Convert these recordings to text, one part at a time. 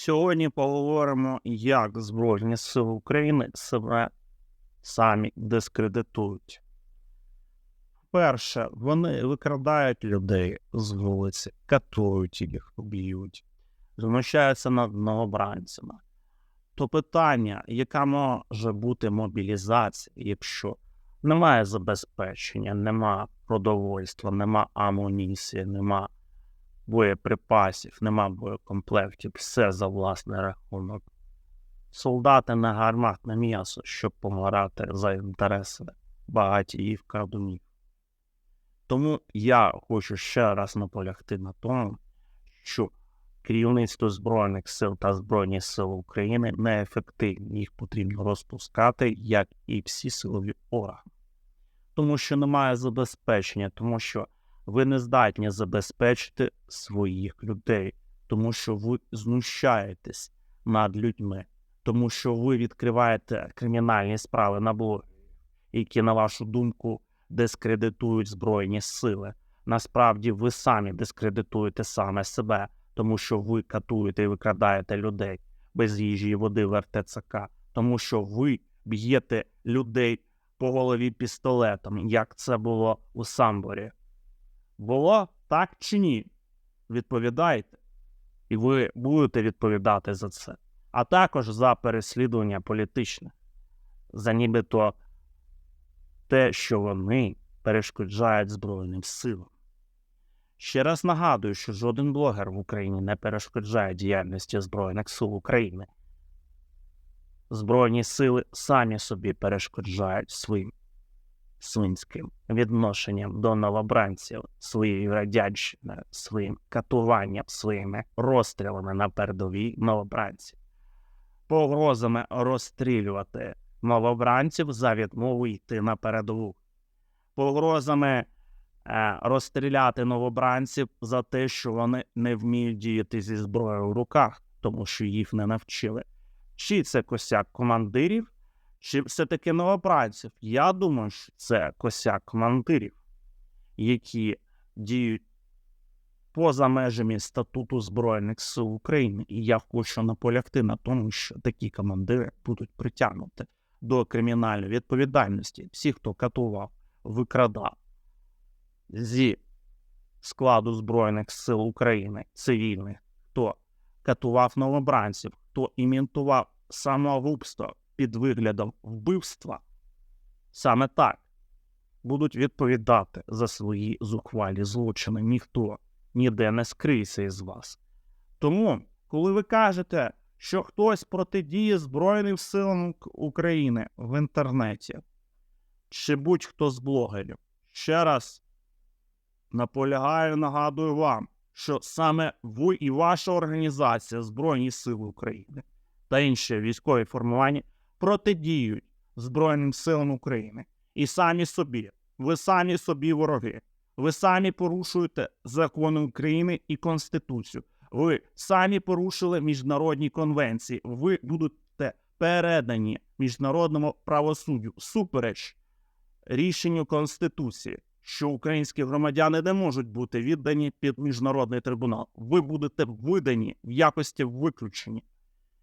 Сьогодні поговоримо, як Збройні Сили України себе самі дискредитують. Перше, вони викрадають людей з вулиці, катують їх, б'ють, знущаються над новобранцями. То питання, яка може бути мобілізація, якщо немає забезпечення, нема продовольства, нема амуніції, нема боєприпасів, нема боєкомплектів, все за власний рахунок. Солдати на гарматне м'ясо, щоб помирати за інтереси багатіїв крадунів. Тому я хочу ще раз наполягти на тому, що керівництво Збройних сил та Збройні Сили України неефективні, їх потрібно розпускати, як і всі силові органи. Тому що немає забезпечення, тому що ви не здатні забезпечити своїх людей, тому що ви знущаєтесь над людьми, тому що ви відкриваєте кримінальні справи на блоги, які, на вашу думку, дискредитують Збройні сили. Насправді ви самі дискредитуєте саме себе, тому що ви катуєте і викрадаєте людей без їжі і води в РТЦК, тому що ви б'єте людей по голові пістолетом, як це було у Самборі. Було так чи ні? Відповідайте, і ви будете відповідати за це, а також за переслідування політичне, за нібито те, що вони перешкоджають Збройним силам. Ще раз нагадую, що жоден блогер в Україні не перешкоджає діяльності Збройних сил України. Збройні сили самі собі перешкоджають своїм свинським відношенням до новобранців, своєю радянщиною, своїм катуванням, своїми розстрілами на передовій новобранців, погрозами розстрілювати новобранців за відмову йти на передову, погрозами е, розстріляти новобранців за те, що вони не вміють діяти зі зброєю в руках, тому що їх не навчили. Чи це косяк командирів? Чи все-таки новобранців? Я думаю, що це косяк командирів, які діють поза межами статуту Збройних сил України. І я хочу наполягти на тому, що такі командири будуть притягнуті до кримінальної відповідальності. Всі, хто катував, викрадав зі складу Збройних сил України цивільних, хто катував новобранців, хто імітував самогубство під виглядом вбивства, саме так будуть відповідати за свої зухвалі злочини. Ніхто ніде не скриється із вас. Тому, коли ви кажете, що хтось протидіє Збройним силам України в інтернеті, чи будь-хто з блогерів, ще раз наполягаю, нагадую вам, що саме ви і ваша організація Збройні Сили України та інші військові формування протидіють Збройним силам України і самі собі. Ви самі собі вороги. Ви самі порушуєте закони України і Конституцію. Ви самі порушили міжнародні конвенції. Ви будете передані міжнародному правосуддю супереч рішенню Конституції, що українські громадяни не можуть бути віддані під міжнародний трибунал. Ви будете видані в якості виключені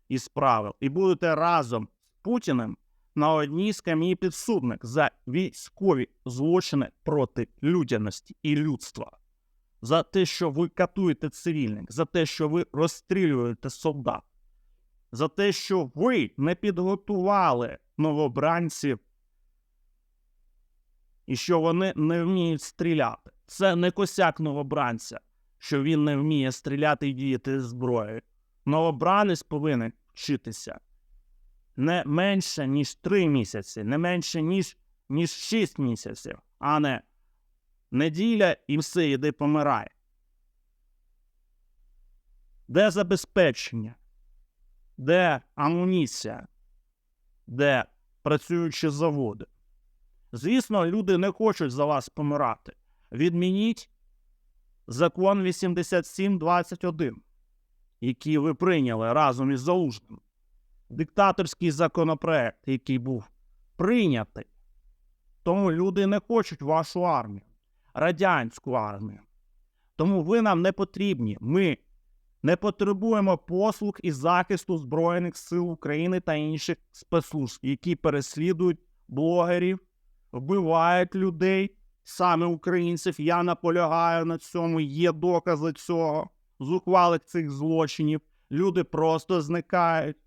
із правил і будете разом Путіним на одній скам'ї підсудних за військові злочини проти людяності і людства, за те, що ви катуєте цивільних, за те, що ви розстрілюєте солдат, за те, що ви не підготували новобранців і що вони не вміють стріляти. Це не косяк новобранця, що він не вміє стріляти і діяти зброєю. Новобранець повинен вчитися не менше, ніж 3 місяці, не менше, ніж, ніж 6 місяців, а не неділя і все, іди помирай. Де забезпечення? Де амуніція? Де працюючі заводи? Звісно, люди не хочуть за вас помирати. Відмініть закон 8721, який ви прийняли разом із Залужним. Диктаторський законопроект, який був прийнятий. Тому люди не хочуть вашу армію, радянську армію. Тому ви нам не потрібні. Ми Не потребуємо послуг і захисту Збройних сил України та інших спецслужб, які переслідують блогерів, вбивають людей, саме українців. Я наполягаю на цьому. Є докази цього, зухвалих цих злочинів. Люди просто зникають.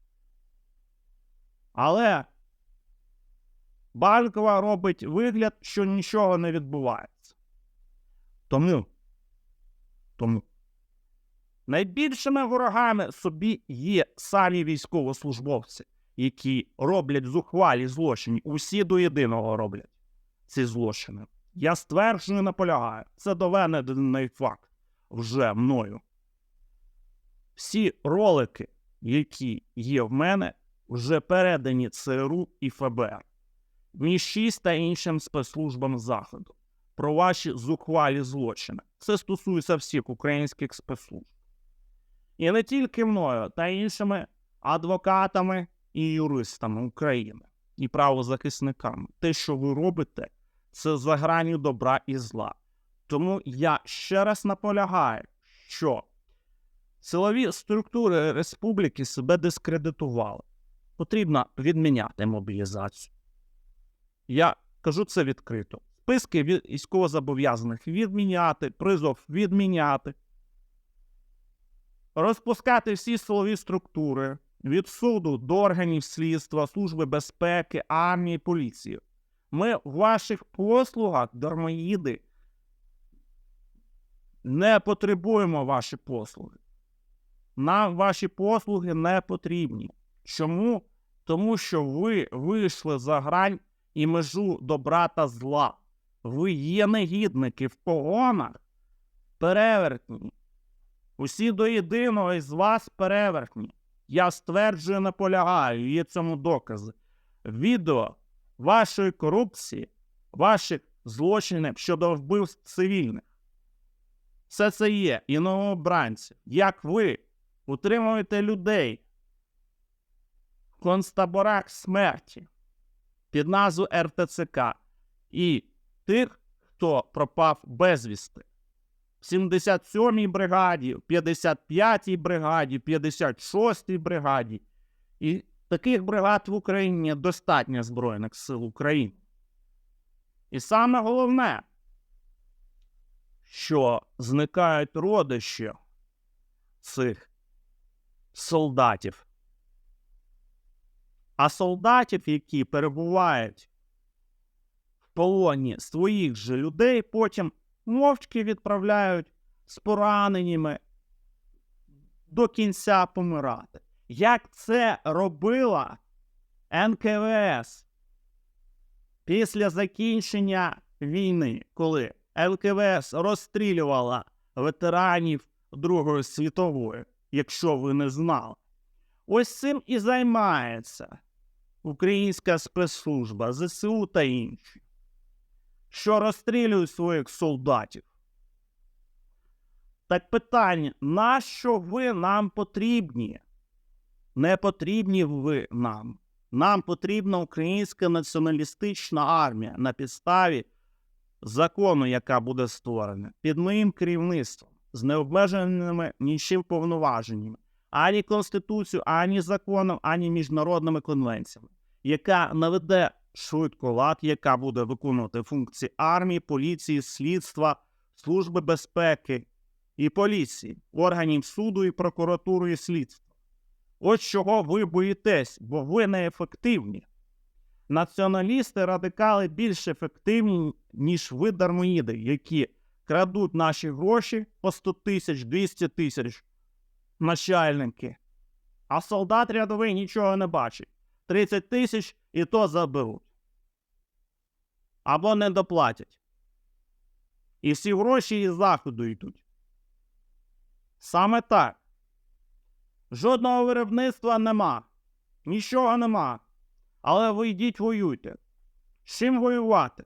Але Банкова робить вигляд, що нічого не відбувається. Тому, тому найбільшими ворогами собі є самі військовослужбовці, які роблять зухвалі злочини. Усі до єдиного роблять ці злочини. Я стверджую, наполягаю. Це доведений факт вже мною. Всі ролики, які є в мене, вже передані ЦРУ і ФБР. МІ-6 та іншим спецслужбам Заходу про ваші зухвалі злочини. Це стосується всіх українських спецслужб. І не тільки мною, та іншими адвокатами і юристами України і правозахисниками. Те, що ви робите, це за грані добра і зла. Тому я ще раз наполягаю, що силові структури республіки себе дискредитували. Потрібно відміняти мобілізацію. Я кажу це відкрито. Списки військовозобов'язаних відміняти, призов відміняти, розпускати всі силові структури від суду до органів слідства, служби безпеки, армії, поліції. Ми в ваших послугах, дармоїди, не потребуємо ваші послуги. Нам ваші послуги не потрібні. Чому? Тому що ви вийшли за грань і межу добра та зла. Ви є негідники в погонах, перевертні. Усі до єдиного із вас перевертні. Я стверджую, наполягаю, є цьому докази. Відео вашої корупції, ваших злочинів щодо вбивств цивільних. Все це є і новообранці. Як ви утримуєте людей концтаборах смерті під назву РТЦК і тих, хто пропав безвісти. В 77-й бригаді, в 55-й бригаді, 56-й бригаді. І таких бригад в Україні достатньо Збройних сил України. І саме головне, що зникають родичі цих солдатів. А солдатів, які перебувають в полоні своїх же людей, потім мовчки відправляють з пораненіми до кінця помирати. Як це робила НКВС після закінчення війни, коли НКВС розстрілювала ветеранів Другої світової, якщо ви не знали. Ось цим і займається українська спецслужба, ЗСУ та інші, що розстрілюють своїх солдатів. Так питання, нащо ви нам потрібні? Не потрібні ви нам. Нам потрібна українська націоналістична армія на підставі закону, яка буде створена, під моїм керівництвом, з необмеженими нічим повноваженнями, ані Конституцією, ані законом, ані міжнародними конвенціями, яка наведе швидко лад, яка буде виконувати функції армії, поліції, слідства, служби безпеки і поліції, органів суду і прокуратури і слідства. Ось чого ви боїтесь, бо ви неефективні. Націоналісти, радикали більш ефективні, ніж ви дармоїди, які крадуть наші гроші по 100 тисяч, 200 тисяч начальники. А солдат рядовий нічого не бачить. 30 тисяч і то заберуть. Або не доплатять. І всі гроші із заходу йдуть. Саме так. Жодного виробництва нема. Нічого нема. Але ви йдіть воюйте. З чим воювати?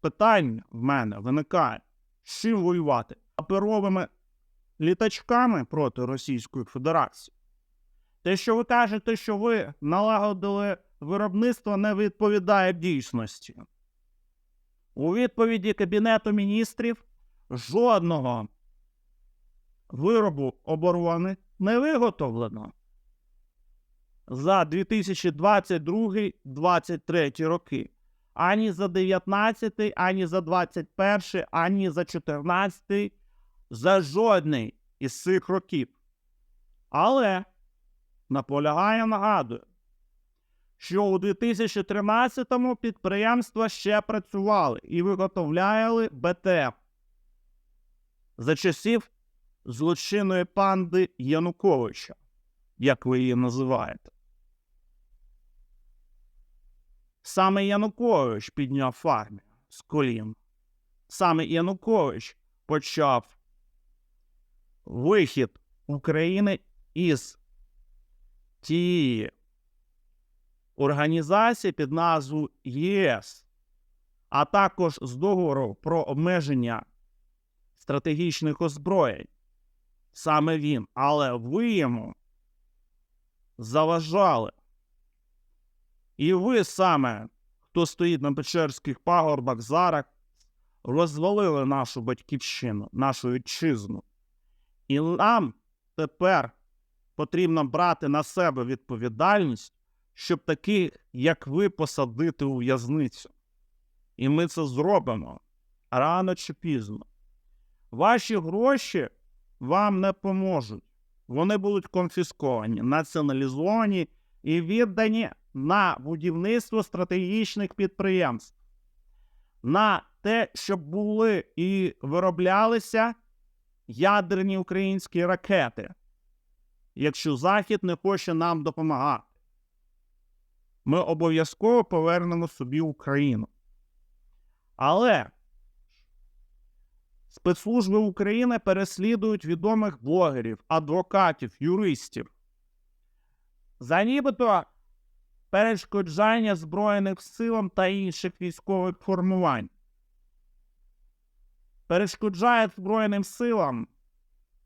Питання в мене виникає. З чим воювати? Паперовими літачками проти Російської Федерації. Те, що ви кажете, що ви налагодили виробництво, не відповідає дійсності. У відповіді Кабінету міністрів жодного виробу оборони не виготовлено за 2022-2023 роки. Ані за 19, ані за 21, ані за 14, за жодний із цих років. Але наполягає, нагадую, що у 2013-му підприємства ще працювали і виготовляли БТФ за часів злочинної панди Януковича, як ви її називаєте. Саме Янукович підняв армію з колін. Саме Янукович почав вихід України із тієї організації під назвою ЄС, а також з договору про обмеження стратегічних озброєнь. Саме він, але ви йому заважали. І ви саме, хто стоїть на Печерських пагорбах, зараз розвалили нашу батьківщину, нашу вітчизну. І нам тепер потрібно брати на себе відповідальність, щоб таких, як ви, посадити у в'язницю. І ми це зробимо рано чи пізно. Ваші гроші вам не поможуть. Вони будуть конфісковані, націоналізовані і віддані на будівництво стратегічних підприємств, на те, щоб були і вироблялися ядерні українські ракети, якщо Захід не хоче нам допомагати. Ми обов'язково повернемо собі Україну. Але спецслужби України переслідують відомих блогерів, адвокатів, юристів. За нібито перешкоджання Збройним силам та інших військових формувань. Перешкоджають Збройним силам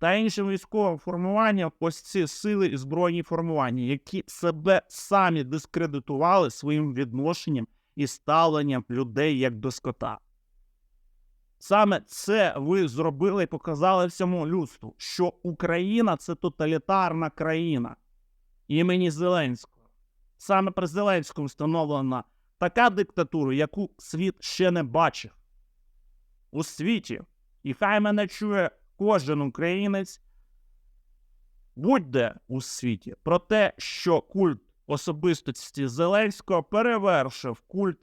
та іншим військовим формуванням ось ці сили і збройні формування, які себе самі дискредитували своїм відношенням і ставленням людей як до скота. Саме це ви зробили і показали всьому людству, що Україна це тоталітарна країна імені Зеленського. Саме при Зеленському встановлена така диктатура, яку світ ще не бачив у світі. І хай мене чує кожен українець будь-де у світі про те, що культ особистості Зеленського перевершив культ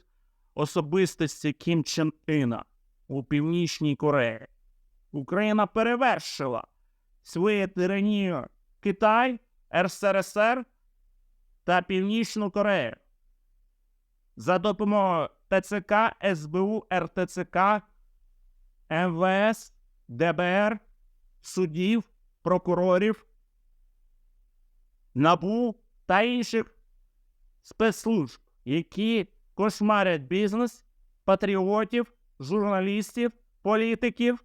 особистості Кім Чен Іна у Північній Кореї. Україна перевершила свою тиранію Китай, РСРСР та Північну Корею. За допомогою ТЦК, СБУ, РТЦК, МВС, ДБР, судів, прокурорів, НАБУ та інших спецслужб, які кошмарять бізнес, патріотів, журналістів, політиків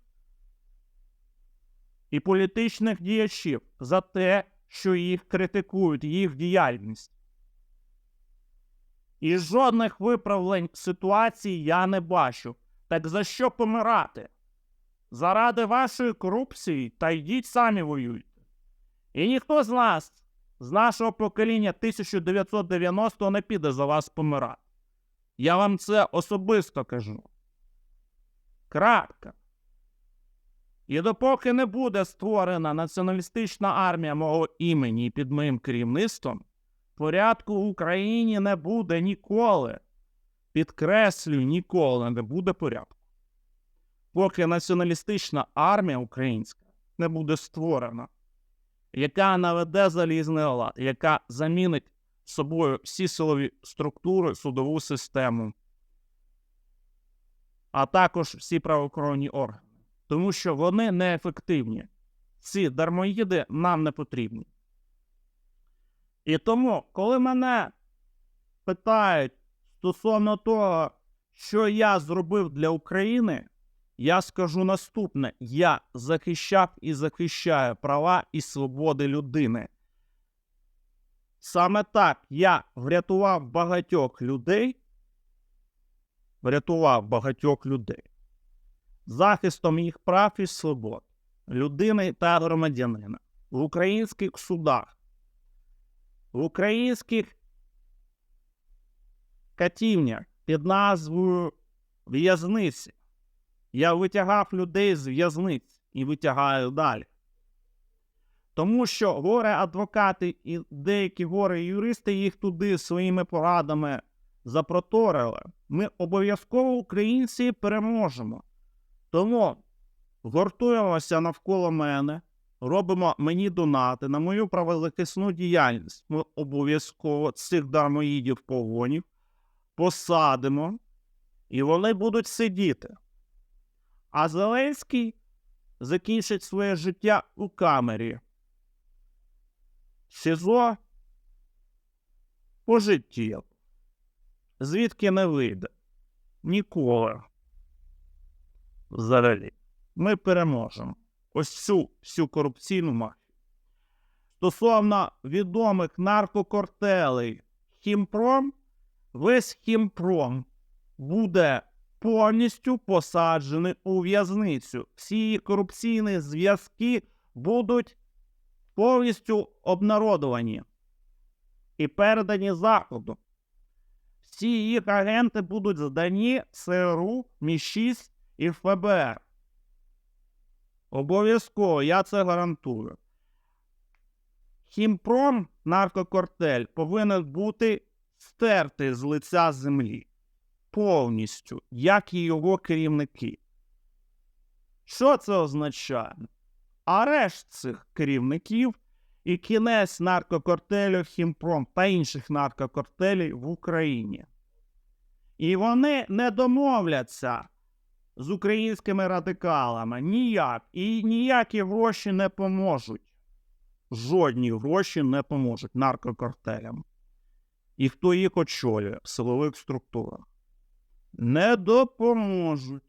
і політичних діячів за те, що їх критикують, їх діяльність. І жодних виправлень ситуації я не бачу. Так за що помирати? Заради вашої корупції та йдіть самі воюйте. І ніхто з нас, з нашого покоління 1990-го не піде за вас помирати. Я вам це особисто кажу. Крапка. І допоки не буде створена націоналістична армія мого імені під моїм керівництвом, порядку в Україні не буде ніколи. Підкреслюю, ніколи не буде порядку. Поки націоналістична армія українська не буде створена, яка наведе залізний лад, яка замінить собою всі силові структури, судову систему, а також всі правоохоронні органи. Тому що вони неефективні. Ці дармоїди нам не потрібні. І тому, коли мене питають стосовно того, що я зробив для України, я скажу наступне: я захищав і захищаю права і свободи людини. Саме так я врятував багатьох людей, врятував багатьох людей захистом їх прав і свобод. людини та громадянина в українських судах, в українських катівнях під назвою в'язниці. Я витягав людей з в'язниць і витягаю далі. Тому що горе адвокати і деякі горе юристи їх туди своїми порадами запроторили. Ми обов'язково українці переможемо. Тому гуртуємося навколо мене, робимо мені донати на мою правозахисну діяльність. Ми обов'язково цих дармоїдів погонів посадимо, і вони будуть сидіти. А Зеленський закінчить своє життя у камері. СІЗО пожиттєво. Звідки не вийде? Ніколи. Взагалі. Ми переможемо. Ось цю всю корупційну мафію. Стосовно відомих наркокартелей Хімпром, весь Хімпром буде повністю посаджений у в'язницю. Всі корупційні зв'язки будуть повністю обнародовані і передані Заходу. Всі їх агенти будуть здані ЦРУ, МІ-6 і ФБР. Обов'язково, я це гарантую. Хімпром, наркокартель, повинен бути стертий з лиця землі. Повністю, як і його керівники. Що це означає? Арешт цих керівників і кінець наркокартелю Хімпром та інших наркокартелів в Україні. І вони не домовляться з українськими радикалами ніяк. І ніякі гроші не поможуть. Жодні гроші не поможуть наркокартелям. І хто їх очолює в силових структурах. Не допоможуть.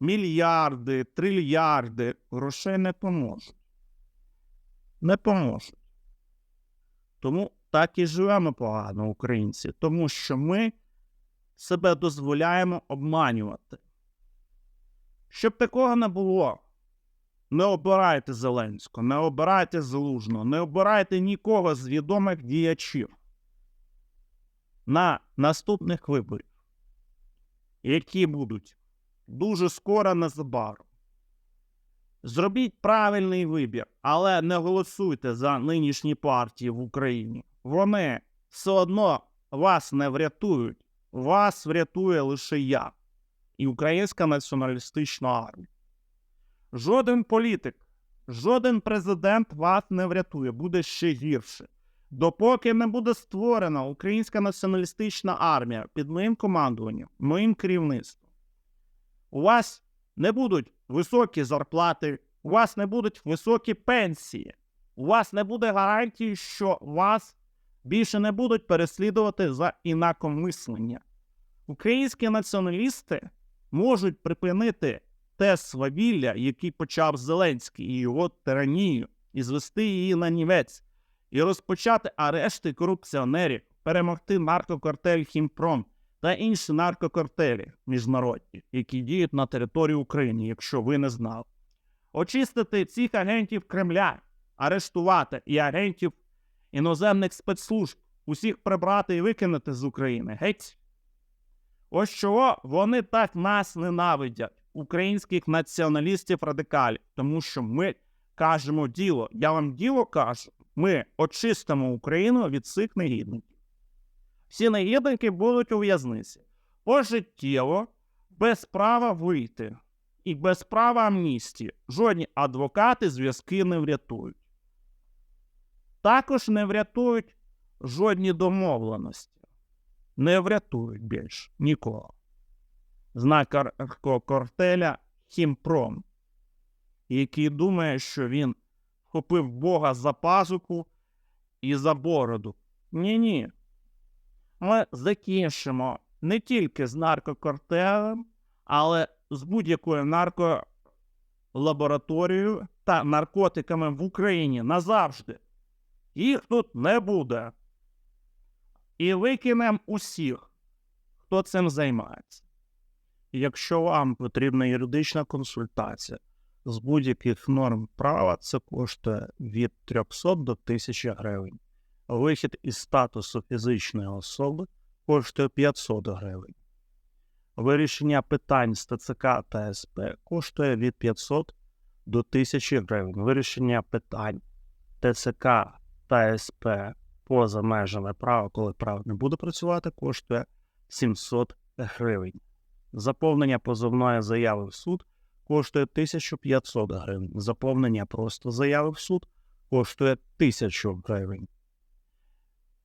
Мільярди, трильярди грошей не поможуть. Не поможуть. Тому так і живемо погано, українці, тому що ми себе дозволяємо обманювати. Щоб такого не було, не обирайте Зеленського, не обирайте Залужного, не обирайте нікого з відомих діячів на наступних виборів, які будуть дуже скоро незабаром. Зробіть правильний вибір, але не голосуйте за нинішні партії в Україні. Вони все одно вас не врятують, вас врятує лише я і Українська націоналістична армія. Жоден політик, жоден президент вас не врятує, буде ще гірше. Допоки не буде створена Українська націоналістична армія під моїм командуванням, моїм керівництвом, у вас не будуть високі зарплати, у вас не будуть високі пенсії, у вас не буде гарантії, що вас більше не будуть переслідувати за інакомислення. Українські націоналісти можуть припинити те свавілля, який почав Зеленський і його тиранію, і звести її на нівець, і розпочати арешти корупціонерів, перемогти наркокартель Хімпром та інші наркокартелі міжнародні, які діють на території України, якщо ви не знали. Очистити цих агентів Кремля, арештувати і агентів іноземних спецслужб, усіх прибрати і викинути з України. Геть. Ось чого вони так нас ненавидять, українських націоналістів радикалів, тому що ми кажемо діло. Я вам діло кажу, ми очистимо Україну від цих негідників. Всі негідники будуть у в'язниці. Пожиттєво, без права вийти і без права амністії. Жодні адвокати зв'язки не врятують. Також не врятують жодні домовленості не врятують більш нікого. Знак картеля Хімпром, який думає, що він вхопив Бога за пазуку і за бороду. Ні-ні. Ми закінчимо не тільки з наркокартелем, але з будь-якою нарколабораторією та наркотиками в Україні назавжди. Їх тут не буде і викинемо усіх, хто цим займається. Якщо вам потрібна юридична консультація, з будь-яких норм права це коштує від 300 до 1000 гривень. Вихід із статусу фізичної особи коштує 500 гривень. Вирішення питань з ТЦК та СП коштує від 500 до 1000 гривень. Вирішення питань ТЦК та СП поза межами права, коли право не буде працювати, коштує 700 гривень. Заповнення позовної заяви в суд коштує 1500 гривень. Заповнення просто заяви в суд коштує 1000 гривень.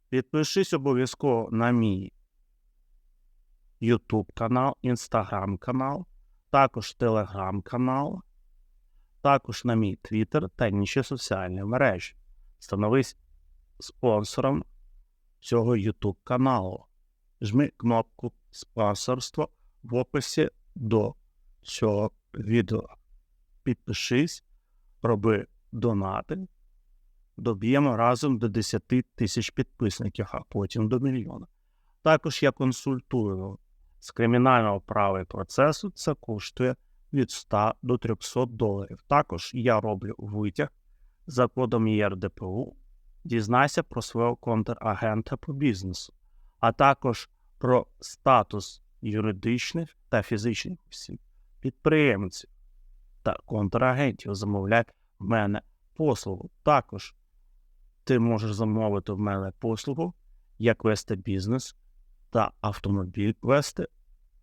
Підпишись обов'язково на мій YouTube канал, Instagram канал, також Telegram канал, також на мій Twitter та інші соціальні мережі. Становись спонсором цього YouTube каналу. Жми кнопку спонсорство в описі до цього відео. Підпишись, роби донати. Доб'ємо разом до 10 тисяч підписників, а потім до мільйона. Також я консультую з кримінального права і процесу. Це коштує від 100 до 300 доларів. Також я роблю витяг за кодом ЄРДПУ. Дізнайся про свого контрагента по бізнесу, а також про статус юридичних та фізичних осіб, підприємців та контрагентів замовляй в мене послугу. Також ти можеш замовити в мене послугу, як вести бізнес та автомобіль вести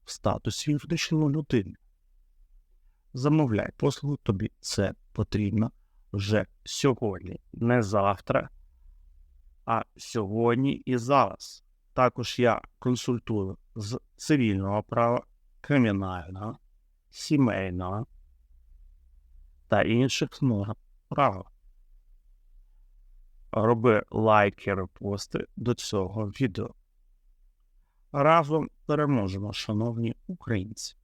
в статусі юридичної людини. Замовляй послугу, тобі це потрібно вже сьогодні, не завтра, а сьогодні і зараз. Також я консультую з цивільного права, кримінального, сімейного та інших норм права. Роби лайки, репости до цього відео. Разом переможемо, шановні українці.